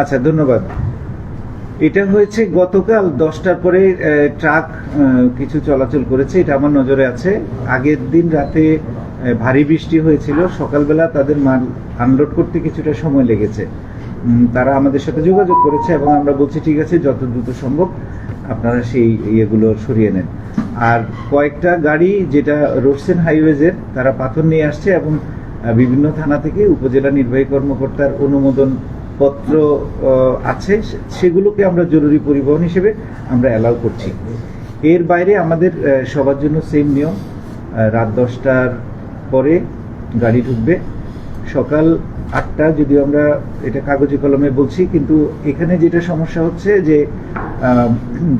আচ্ছা ধন্যবাদ। এটা হয়েছে গতকাল দশটার পরে ট্রাক কিছু চলাচল করেছে। এটা আমার নজরে আছে। আগের দিন রাতে ভারী বৃষ্টি হয়েছিল। সকালবেলা তাদের মাল আনলোড করতে কিছুটা সময় লেগেছে। তারা আমাদের সাথে যোগাযোগ করেছে এবং আমরা বলছি, ঠিক আছে, যত দ্রুত সম্ভব আপনারা সেই ইয়েগুলো সরিয়ে নেন। আর কয়েকটা গাড়ি যেটা রোডসেন হাইওয়েজের, তারা পাথর নিয়ে আসছে এবং বিভিন্ন থানা থেকে উপজেলা নির্বাহী কর্মকর্তার অনুমোদন পত্র আছে। সেগুলোকে আমরা জরুরি পরিবহন হিসেবে আমরা অ্যালাউ করছি। এর বাইরে আমাদের সবার জন্য সেম নিয়ম। রাত দশটার পরে গাড়ি ঢুকবে। সকাল আটটা যদিও আমরা এটা কাগজে কলমে বলছি, কিন্তু এখানে যেটা সমস্যা হচ্ছে যে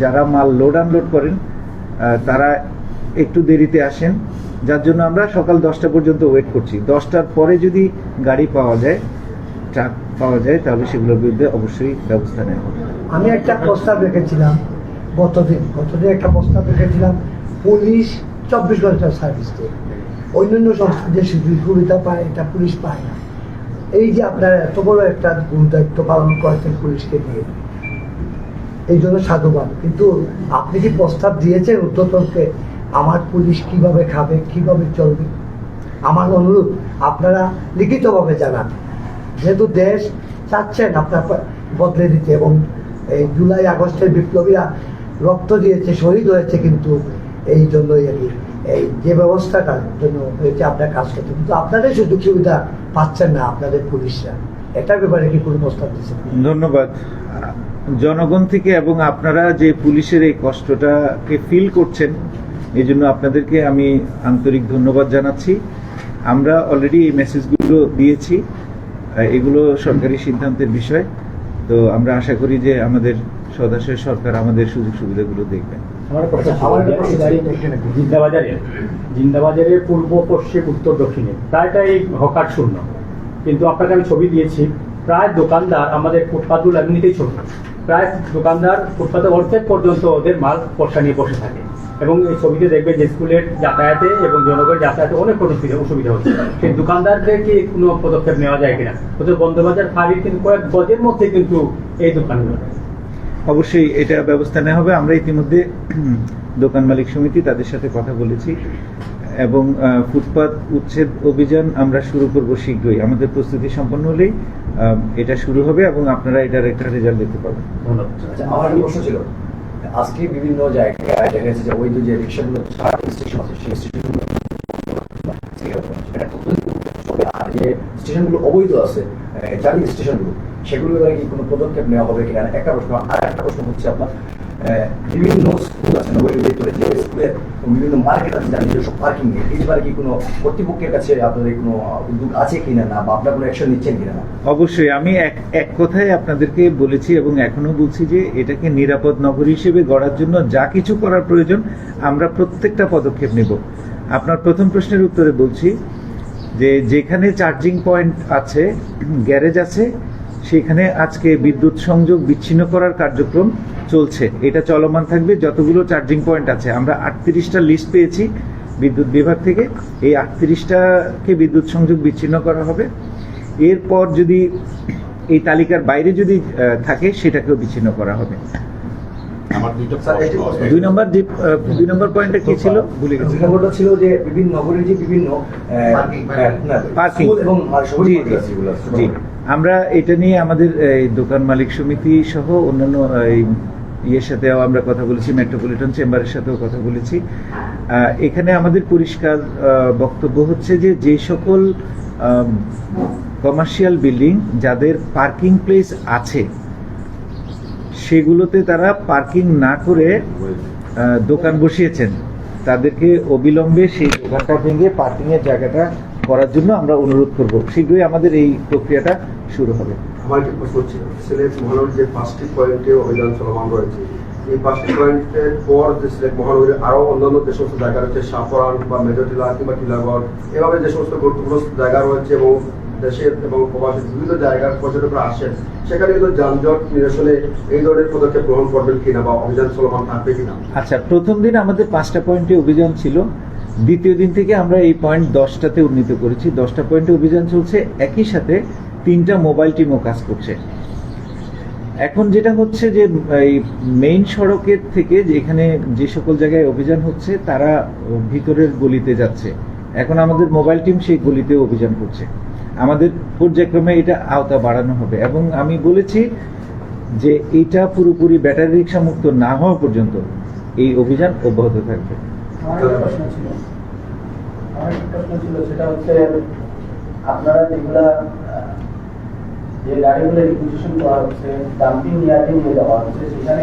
যারা মাল লোড আনলোড করেন তারা একটু দেরিতে আসেন। যার জন্য আমরা সকাল দশটা পর্যন্ত ওয়েট করছি। দশটার পরে যদি গাড়ি পাওয়া যায় ট্রাক পাওয়া যায়, তাহলে সেগুলোর বিরুদ্ধে অবশ্যই ব্যবস্থা নেওয়া হবে। আমি একটা প্রস্তাব রেখেছিলাম গতদিন। গতদিন একটা প্রস্তাব রেখেছিলাম, পুলিশ চব্বিশ ঘণ্টার সার্ভিস দেয় অন্যান্য সংস্থা যে সুবিধা পায়, এটা পুলিশ পায় না। এই যে আপনারা এত বড় একটা গুরু দায়িত্ব পালন করেছেন পুলিশকে দিয়ে এই জন্য সাধুবাদ। কিন্তু আপনি কি প্রস্তাব দিয়েছেন উত্তরতরকে আমার পুলিশ কীভাবে খাবে, কীভাবে চলবে? আমার অনুরোধ, আপনারা লিখিতভাবে জানান। যেহেতু দেশ চাচ্ছেন আপনার বদলে দিতে, এবং এই জুলাই, আগস্টের বিপ্লবীরা রক্ত দিয়েছে, শহীদ হয়েছে, কিন্তু এই জন্যই আর এই যে ব্যবস্থাটার জন্য হয়েছে আপনার কাজ করতে। কিন্তু আপনাদের সুযোগ সুবিধা পাচ্ছেন না আপনাদের পুলিশরা। এটার ব্যাপারে কি কোনো প্রস্তাব দিচ্ছেন? ধন্যবাদ। জনগণ থেকে এবং আপনারা যে পুলিশের এই কষ্টটাকে ফিল করছেন এই জন্য আপনাদেরকে আমি আন্তরিক ধন্যবাদ জানাচ্ছি। আমরা অলরেডি এই মেসেজগুলো দিয়েছি এগুলো সরকারি সিদ্ধান্তের বিষয়। তো আমরা আশা করি যে আমাদের সদস্যের সরকার আমাদের সুযোগ সুবিধাগুলো দেখবেন আচ্ছা। জিন্দাবাজারে জিন্দাবাজারে পূর্ব পশ্চিম উত্তর দক্ষিণে প্রায়টাই হকার শূন্য। কিন্তু আপনাকে আমি ছবি দিয়েছি প্রায় দোকানদার আমাদের ফুটপাতগুলো এমনিতেই ছোট। প্রায় দোকানদার ফুটপাতে অর্ধেক পর্যন্ত ওদের মাল পয়সা নিয়ে বসে থাকে। এবং এই ছবিতে দেখবে যে স্কুলের যাতায়াতে এবং জনগণের যাতায়াতে অনেক অসুবিধা অসুবিধা হচ্ছে। সেই দোকানদারদের কি কোনো পদক্ষেপ নেওয়া যায় কিনা? ওদের বন্ধবাজার ফাঁড়ির কিন্তু কয়েক গজের মধ্যে কিন্তু এই দোকানগুলো। অবশ্যই এটা ব্যবস্থা নেওয়া হবে। আমরা ইতিমধ্যে দোকান মালিক সমিতি তাদের সাথে কথা বলেছি এবং আহ, ফুটপাত উচ্ছেদ অভিযান আমরা শুরু করব শীঘ্রই। আমাদের প্রস্তুতি সম্পন্ন হলেই এটা শুরু হবে এবং আপনারা এটার একটা রেজাল্ট দেখতে পাবেন। ধন্যবাদ। আচ্ছা, আমার প্রশ্ন ছিল। আজকে বিভিন্ন জায়গায় দেখা যাচ্ছে যে ওই যে রিক্সাগুলো স্টেশন আছে, সেই স্টেশনগুলো যে স্টেশনগুলো অবৈধ আছে জানি স্টেশনগুলো সেগুলো কি কোনো পদক্ষেপ নেওয়া হবে কিনা? একটা প্রশ্ন আর একটা প্রশ্ন হচ্ছে আপনার বিভিন্ন স্কুল আছে নগরীর ভিতরে। যে স্কুলের বিভিন্ন মার্কেট আছে জানি যেসব পার্কিং এ এই ব্যাপারে কি কোনো কর্তৃপক্ষের কাছে আপনাদের কোনো উদ্যোগ আছে কিনা না, বা আপনারা কোনো অ্যাকশন নিচ্ছেন কিনা না? অবশ্যই, আমি এক এক কথায় আপনাদেরকে বলেছি এবং এখনও বলছি যে এটাকে নিরাপদ নগর হিসেবে গড়ার জন্য যা কিছু করার প্রয়োজন, আমরা প্রত্যেকটা পদক্ষেপ নেব। আপনার প্রথম প্রশ্নের উত্তরে বলছি যে যেখানে চার্জিং পয়েন্ট আছে গ্যারেজ আছে সেখানে আজকে বিদ্যুৎ সংযোগ বিচ্ছিন্ন করার কার্যক্রম চলছে। এটা চলমান থাকবে যতগুলো চার্জিং পয়েন্ট আছে। আমরা আটত্রিশটা লিস্ট পেয়েছি বিদ্যুৎ বিভাগ থেকে। এই আটত্রিশটাকে বিদ্যুৎ সংযোগ বিচ্ছিন্ন করা হবে। এরপর যদি এই তালিকার বাইরে যদি থাকে সেটাকেও বিচ্ছিন্ন করা হবে। আমার দুইটা স্যার, এই যে প্রশ্ন। দুই নম্বর দুই নম্বর পয়েন্টটা কি ছিল? ভুলে গেছি। নম্বরটা ছিল যে বিভিন্ন নগরীর বিভিন্ন এবং জি, আমরা এটা নিয়ে আমাদের দোকান মালিক সমিতি সহ অন্যান্য ইয়ের সাথেও আমরা কথা বলেছি মেট্রোপলিটন চেম্বারের সাথেও কথা বলেছি। এখানে আমাদের পরিষ্কার বক্তব্য হচ্ছে যে যে সকল কমার্শিয়াল বিল্ডিং যাদের পার্কিং প্লেস আছে, সেগুলোতে তারা পার্কিং না করে দোকান বসিয়েছেন। তাদেরকে অবিলম্বে সেই দোকানটা ভেঙে পার্কিংয়ের জায়গাটা করার জন্য আমরা অনুরোধ করব। শীঘ্রই আমাদের এই প্রক্রিয়াটা শুরু হবে। আমার একটি প্রশ্ন ছিল। সিলেট মহানগর যে পাঁচটি পয়েন্টে অভিযান চলমান রয়েছে এই পাঁচটি পয়েন্টের পর যে সিলেট মহানগরের আরও অন্যান্য যে সমস্ত জায়গা রয়েছে সাফরান বা মেজর টিলা কিংবা টিলাগড় এভাবে যে সমস্ত গুরুত্বপূর্ণ জায়গা রয়েছে এবং দেশের এবং প্রবাসী বিভিন্ন জায়গার পর্যটকরা আসেন সেখানে কিন্তু যানজট নিরসনে এই ধরনের পদক্ষেপ গ্রহণ করবেন কিনা বা অভিযান চলমান থাকবে কিনা? আচ্ছা প্রথম দিন আমাদের পাঁচটা পয়েন্টে অভিযান ছিল। দ্বিতীয় দিন থেকে আমরা এই পয়েন্ট দশটাতে উন্নীত করেছি। দশটা পয়েন্টে অভিযান চলছে, একই সাথে তিনটা মোবাইল টিমও কাজ করছে। এখন যেটা হচ্ছে যে, এই মেইন সড়কের থেকে যেখানে যে সকল জায়গায় অভিযান হচ্ছে, তারা ভিতরের গলিতে যাচ্ছে। এখন আমাদের মোবাইল টিম সেই গলিতে অভিযান করছে। আমাদের পর্যায়ক্রমে এটা আওতা বাড়ানো হবে। এবং আমি বলেছি যে, এটা পুরোপুরি ব্যাটারি রিক্সা মুক্ত না হওয়া পর্যন্ত এই অভিযান অব্যাহত থাকবে। প্রশ্ন ছিল। আমার প্রশ্ন ছিল সেটা হচ্ছে আপনারা যেগুলা যে গাড়িগুলো রিকুইজিশন করা হচ্ছে ডাম্পিং ইয়ার্ডে নিয়ে যাওয়া হচ্ছে সেখানে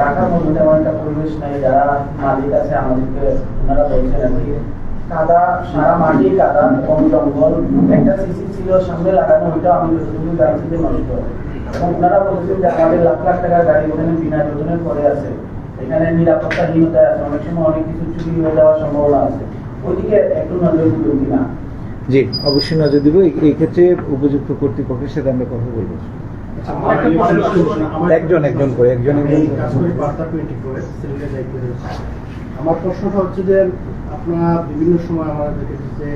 রাখার মতো তেমন একটা পরিবেশ নেই। যারা মালিক আছে আমাদেরকে ওনারা বলছেন আর কি কাদা সারা মাটি কাদা এবং জঙ্গল একটা সিসি ছিল সামনে লাগানো ওইটা আমি যতটুকু জানছি যে নষ্ট। এবং ওনারা বলছেন যে আমাদের লাখ লাখ টাকার গাড়ি ওখানে বিনা যোজনের পরে আছে। এখানে নিরাপত্তাহীনতা আছে অনেক সময় অনেক কিছু চুরি হয়ে যাওয়ার সম্ভাবনা আছে। ওইদিকে একটু নজর দিবেন কিনা? জি অবশ্যই নজর দিব। এই- ক্ষেত্রে উপযুক্ত কর্তৃপক্ষের সাথে আমরা কথা বলব। আমার- একজন একজন করে একজন। আমার প্রশ্নটা হচ্ছে যে আপনারা বিভিন্ন সময় আমরা দেখেছি যে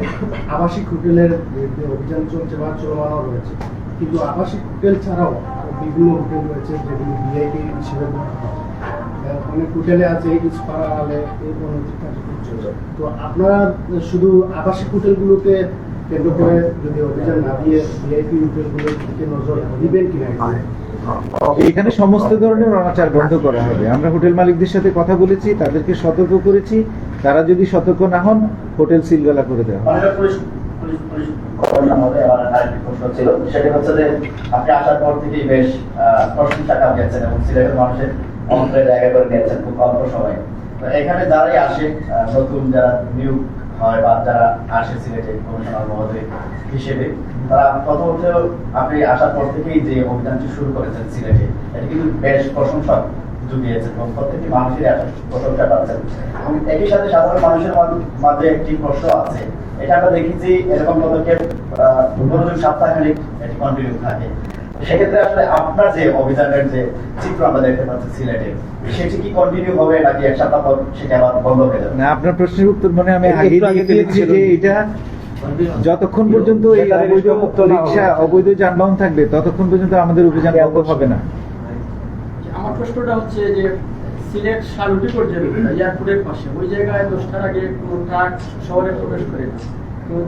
আবাসিক হোটেলের বিরুদ্ধে অভিযান চলছে বা চলমানও রয়েছে। কিন্তু আবাসিক হোটেল ছাড়াও বিভিন্ন হোটেল রয়েছে যেগুলো ভিআইপি হিসেবে অনেক হোটেলে আছে আলে এই তো আপনারা শুধু আবাসিক হোটেলগুলোকে কেন্দ্র করে যদি অভিযান না দিয়ে ভিআইপি হোটেলগুলোর দিকে নজর দিবেন কিনা এখানে সমস্ত ধরনের অনাচার বন্ধ করা হবে। আমরা হোটেল মালিকদের সাথে কথা বলেছি তাদেরকে সতর্ক করেছি। তারা যদি সতর্ক না হন হোটেল সিলগালা করে দেওয়া সেটা হচ্ছে যে আপনি আসার পর থেকেই বেশ আহ, প্রশংসা কামিয়েছেন এবং সিলেটের মানুষের অন্তরে জায়গা করে নিয়েছেন খুব অল্প সময়ে। এখানে যারাই আসে নতুন যারা নিউ হয় বা যারা আসে সিলেটে কমিশনার মহোদয় হিসেবে, তারা প্রথমত আপনি আসার পর থেকেই যে অভিযানটি শুরু করেছেন সিলেটে, এটা কিন্তু বেশ প্রশংসা জুগিয়েছেন এবং প্রত্যেকটি মানুষের প্রশংসা পাচ্ছেন। এবং একই সাথে সাধারণ মানুষের মাঝ- একটি প্রশ্ন আছে। এটা আমরা দেখেছি এরকম পদক্ষেপ মনোযোগ সপ্তাহখানিক এটি কন্টিনিউ থাকে। সেক্ষেত্রে আসলে আপনার যে অভিযানের যে চিত্র আমরা দেখতে পাচ্ছি সিলেটে সেটি কি কন্টিনিউ হবে নাকি এক সপ্তাহ পর সেটা আবার বন্ধ হয়ে যাবে? না আপনার প্রশ্নের উত্তর মানে আমি আগে আগে দিয়েছি যে এটা যতক্ষণ পর্যন্ত এই অবৈধ মুক্ত রিক্সা অবৈধ যানবাহন থাকবে ততক্ষণ পর্যন্ত আমাদের অভিযান বন্ধ হবে না। আমার প্রশ্নটা হচ্ছে যে সিলেট শালুটি পর্যন্ত এয়ারপোর্টের পাশে ওই জায়গায় দশটার আগে কোনো ট্রাক শহরে প্রবেশ করে না?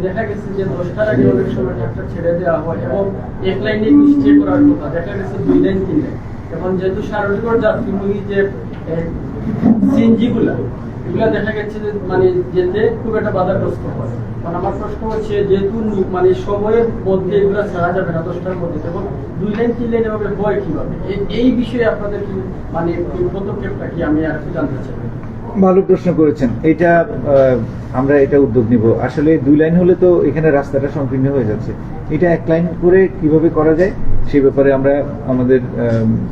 দেখা গেছে যে দশটার আগে অনেক সময় ট্রাকটা ছেড়ে দেওয়া হয় এবং এক লাইনে নিশ্চয় করার কথা। দেখা গেছে দুই লাইন, তিন এখন যেহেতু শালুটিকর যাত্রীবাহী যে সিএনজি গুলা এগুলা দেখা গেছে যে মানে যেতে খুব একটা বাধাগ্রস্ত হয়। কারণ আমার প্রশ্ন হচ্ছে, যেহেতু মানে সময়ের মধ্যে এগুলা ছাড়া যাবে না দশটার মধ্যে, তখন দুই লাইন, তিন লাইন এভাবে হয় কীভাবে? এই বিষয়ে আপনাদের মানে পদক্ষেপটা কি আমি আর জানতে চাই। ভালো প্রশ্ন করেছেন। এটা আমরা এটা উদ্যোগ নিব। আসলে দুই লাইন হলে তো এখানে রাস্তাটা সংকীর্ণ হয়ে যাচ্ছে। এটা এক লাইন করে কীভাবে করা যায় সেই ব্যাপারে আমরা আমাদের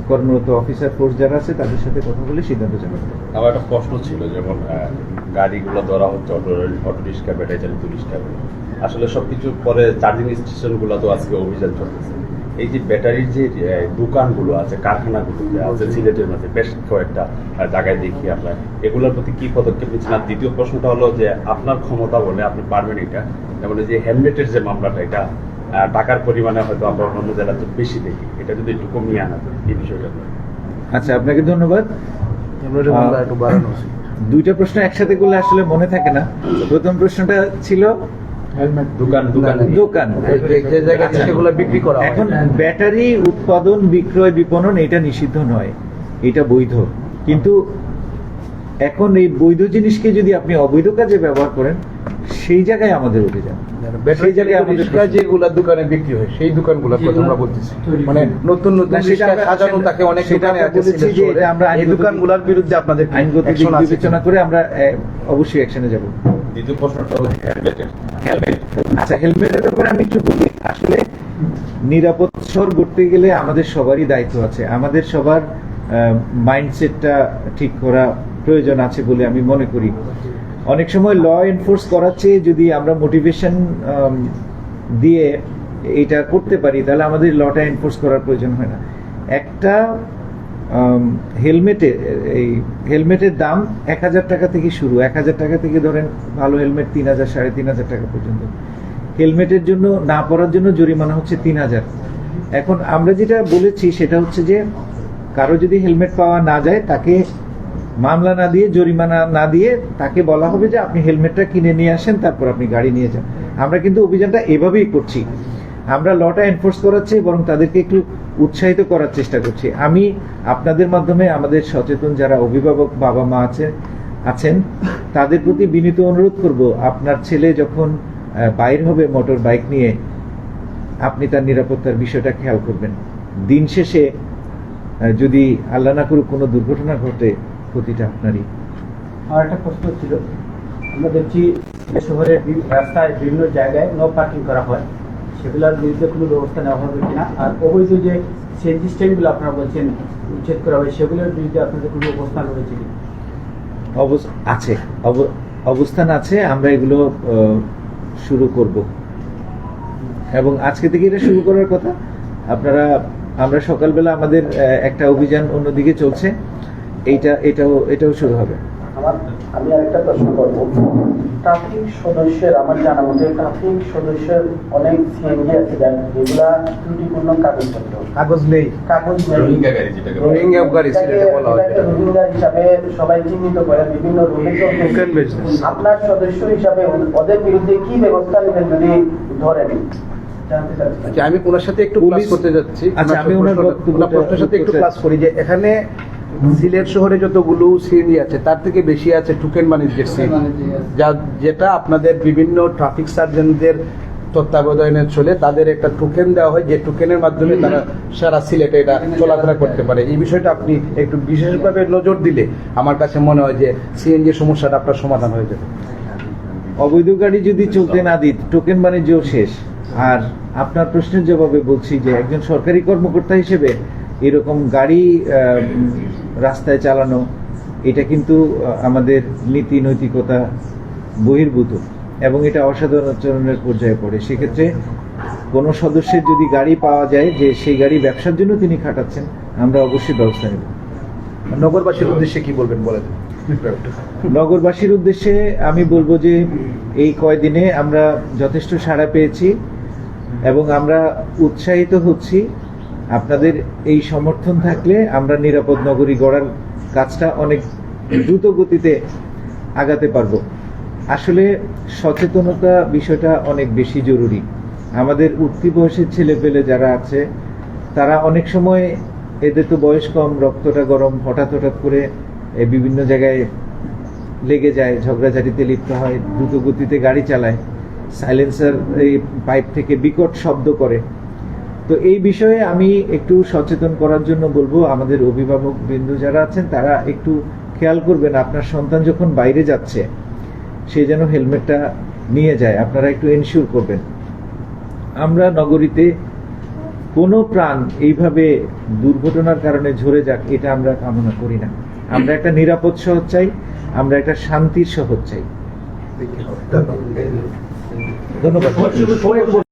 কর্মরত অফিসার ফোর্স যারা আছে, তাদের সাথে কথা বলে সিদ্ধান্ত জানাব। আমার একটা প্রশ্ন ছিল, যেমন গাড়িগুলো ধরা হচ্ছে, অটো অটো রিক্সা ব্যাটারি চালিত রিক্সা আসলে সবকিছু পরে চার্জিং স্টেশনগুলো তো আজকে অভিযান চলতেছে। এই যে ব্যাটারির যে দোকানগুলো আছে কারখানাগুলো যে আছে সিলেটের মধ্যে বেশ কয়েকটা জায়গায় দেখি আমরা এগুলোর প্রতি কি পদক্ষেপ নিচ্ছেন? আর দ্বিতীয় প্রশ্নটা হলো যে আপনার ক্ষমতা বলে আপনি পারবেন এটা? যেমন যে হেলমেটের যে মামলাটা এটা টাকার পরিমাণে হয়তো আমরা অন্য জেলাতে বেশি দেখি। এটা যদি একটু কমিয়ে আনা যায় এই বিষয়টা আচ্ছা আপনাকে ধন্যবাদ। একটু বাড়ানো দুইটা প্রশ্ন একসাথে করলে আসলে মনে থাকে না। প্রথম প্রশ্নটা ছিল দোকান দোকান দোকান। যে জায়গায় সেগুলো বিক্রি করা হয়। এখন ব্যাটারি উৎপাদন বিক্রয় বিপণন এটা নিষিদ্ধ নয়। এটা বৈধ। কিন্তু এখন এই বৈধ জিনিসকে যদি আপনি অবৈধ কাজে ব্যবহার করেন সেই জায়গায় আমাদের অভিযান। ব্যাটারি সেই জায়গায় আমাদের যেগুলা দোকানে বিক্রি হয় সেই দোকানগুলোর কথা আমরা বলতেছি। মানে নতুন নতুন সেটা রিক্সা আমরা- সাজানো থাকে অনেক দোকানে বলেছি যে এটা আমরা এই আইনগত দোকানগুলোর বিরুদ্ধে আপনাদের আইনগত বিবেচনা করে আমরা অবশ্যই অ্যাকশনে যাব। দ্বিতীয় প্রশ্নটা হলো হেলমেটের আচ্ছা হেলমেটের ব্যাপারে আমি একটু বলি আসলে নিরাপদ শহর গড়তে গেলে আমাদের সবারই দায়িত্ব আছে। আমাদের সবার মাইন্ডসেটটা ঠিক করা প্রয়োজন আছে বলে আমি মনে করি। অনেক সময় ল এনফোর্স করার চেয়ে যদি আমরা মোটিভেশন দিয়ে এটা করতে পারি, তাহলে আমাদের লটা এনফোর্স করার প্রয়োজন হয় না। একটা হেলমেটে, এই হেলমেটের দাম এক হাজার টাকা থেকে শুরু। এক হাজার টাকা থেকে ধরেন ভালো হেলমেট তিন হাজার, সাড়ে তিন হাজার টাকা পর্যন্ত। হেলমেটের জন্য না পরার জন্য জরিমানা হচ্ছে তিন হাজার। এখন আমরা যেটা বলেছি সেটা হচ্ছে যে, কারও যদি হেলমেট পাওয়া না যায়, তাকে মামলা না দিয়ে, জরিমানা না দিয়ে তাকে বলা হবে যে, আপনি হেলমেটটা কিনে নিয়ে আসেন, তারপর আপনি গাড়ি নিয়ে যান। আমরা কিন্তু অভিযানটা এভাবেই করছি। আমরা লটা এনফোর্স করাচ্ছি বরং তাদেরকে একটু উৎসাহিত করার চেষ্টা করছি। আমি আপনাদের মাধ্যমে, আমাদের সচেতন যারা অভিভাবক বাবা মা আছে, আছেন, তাদের প্রতি বিনীত অনুরোধ করব, আপনার ছেলে যখন বাইর হবে মোটর বাইক নিয়ে, আপনি তার নিরাপত্তার বিষয়টা খেয়াল করবেন। দিন শেষে যদি আল্লাহ না করুক কোনো দুর্ঘটনা ঘটে, ক্ষতিটা আপনারই। আর একটা প্রশ্ন ছিল, আমরা দেখছি শহরের রাস্তায় বিভিন্ন জায়গায় নো পার্কিং করা হয়। সেগুলোর বিরুদ্ধে কোনো ব্যবস্থা নেওয়া হবে কিনা? আর অবৈধ যে সিএনজি স্ট্যান্ডগুলো আপনারা বলছেন উচ্ছেদ করা হয় সেগুলোর বিরুদ্ধে আপনাদের কোনো অবস্থান রয়েছে কি আছে। অব- অবস্থান আছে আমরা এগুলো শুরু করব। এবং আজকে থেকে এটা শুরু করার কথা? আপনারা আমরা সকালবেলা আমাদের একটা অভিযান অন্যদিকে চলছে। এইটা এটাও এটাও শুরু হবে। আমি আরেকটা প্রশ্ন করব। ট্রাফিক সদস্যের আমার জানা মতে ট্রাফিক সদস্যের অনেক সিএনজি আছে যেগুলা ত্রুটিপূর্ণ কাগজপত্র কাগজ নেই। কাগজ নেই। রোহিঙ্গা গাড়ি যেটাকে রোহিঙ্গা গাড়ি সিলেটে বলা হয় রোহিঙ্গা হিসাবে সবাই চিহ্নিত করে বিভিন্ন আপনার সদস্য হিসাবে ওদের বিরুদ্ধে কি ব্যবস্থা নেবেন যদি ধরেন? আচ্ছা, আমি ওনার সাথে একটু ক্লাস করতে যাচ্ছি। আচ্ছা, আমি ওনার প্রশ্নটা- বক্তব্যটা ওনার প্রশ্নের সাথে একটু ক্লাস করি যে এখানে সিলেট শহরে যতগুলো সিএনজি আছে তার থেকে বেশি আছে টোকেন বাণিজ্যের সিএনজি। যা যেটা আপনাদের বিভিন্ন ট্রাফিক সার্জনদের তত্ত্বাবধানে চলে তাদের একটা টোকেন দেওয়া হয় যে টোকেনের মাধ্যমে তারা সারা সিলেটে এটা চলাফেরা করতে পারে। এই বিষয়টা আপনি একটু বিশেষভাবে নজর দিলে আমার কাছে মনে হয় যে সিএনজি সমস্যাটা আপনার সমাধান হয়ে যাবে। অবৈধ গাড়ি যদি চলতে না দিত টোকেন বাণিজ্য শেষ। আর আপনার প্রশ্নের জবাবে বলছি যে একজন সরকারি কর্মকর্তা হিসেবে এরকম গাড়ি রাস্তায় চালানো এটা কিন্তু আমাদের নীতি নৈতিকতা বহির্ভূত এবং এটা অসাধারণ আচরণের পর্যায়ে পড়ে। সেক্ষেত্রে কোনো সদস্যের যদি গাড়ি পাওয়া যায় যে সেই গাড়ি ব্যবসার জন্য তিনি খাটাচ্ছেন আমরা অবশ্যই ব্যবস্থা নেব। নগরবাসীর উদ্দেশ্যে কি বলবেন বলে নগরবাসীর উদ্দেশ্যে আমি বলব যে এই কয়দিনে আমরা যথেষ্ট সাড়া পেয়েছি এবং আমরা উৎসাহিত হচ্ছি আপনাদের এই সমর্থন থাকলে আমরা নিরাপদ নগরী গড়ার কাজটা অনেক দ্রুত গতিতে আগাতে পারব। আসলে সচেতনতা বিষয়টা অনেক বেশি জরুরি। আমাদের উঠতি বয়সের ছেলে পেলে যারা আছে, তারা অনেক সময় এদের তো বয়স কম, রক্তটা গরম, হঠাৎ হঠাৎ করে বিভিন্ন জায়গায় লেগে যায়, ঝগড়াঝাটিতে লিপ্ত হয়, দ্রুত গতিতে গাড়ি চালায়, সাইলেন্সার এই পাইপ থেকে বিকট শব্দ করে। তো এই বিষয়ে আমি একটু সচেতন করার জন্য বলব আমাদের অভিভাবক বিন্দু যারা আছেন তারা একটু খেয়াল করবেন আপনার সন্তান যখন বাইরে যাচ্ছে সে যেন হেলমেটটা নিয়ে যায় আপনারা একটু এনশিওর করবেন। আমরা নগরীতে কোনো প্রাণ এইভাবে দুর্ঘটনার কারণে ঝরে যাক এটা আমরা কামনা করি না। আমরা একটা নিরাপদ শহর চাই আমরা একটা শান্তির শহর চাই। ধন্যবাদ।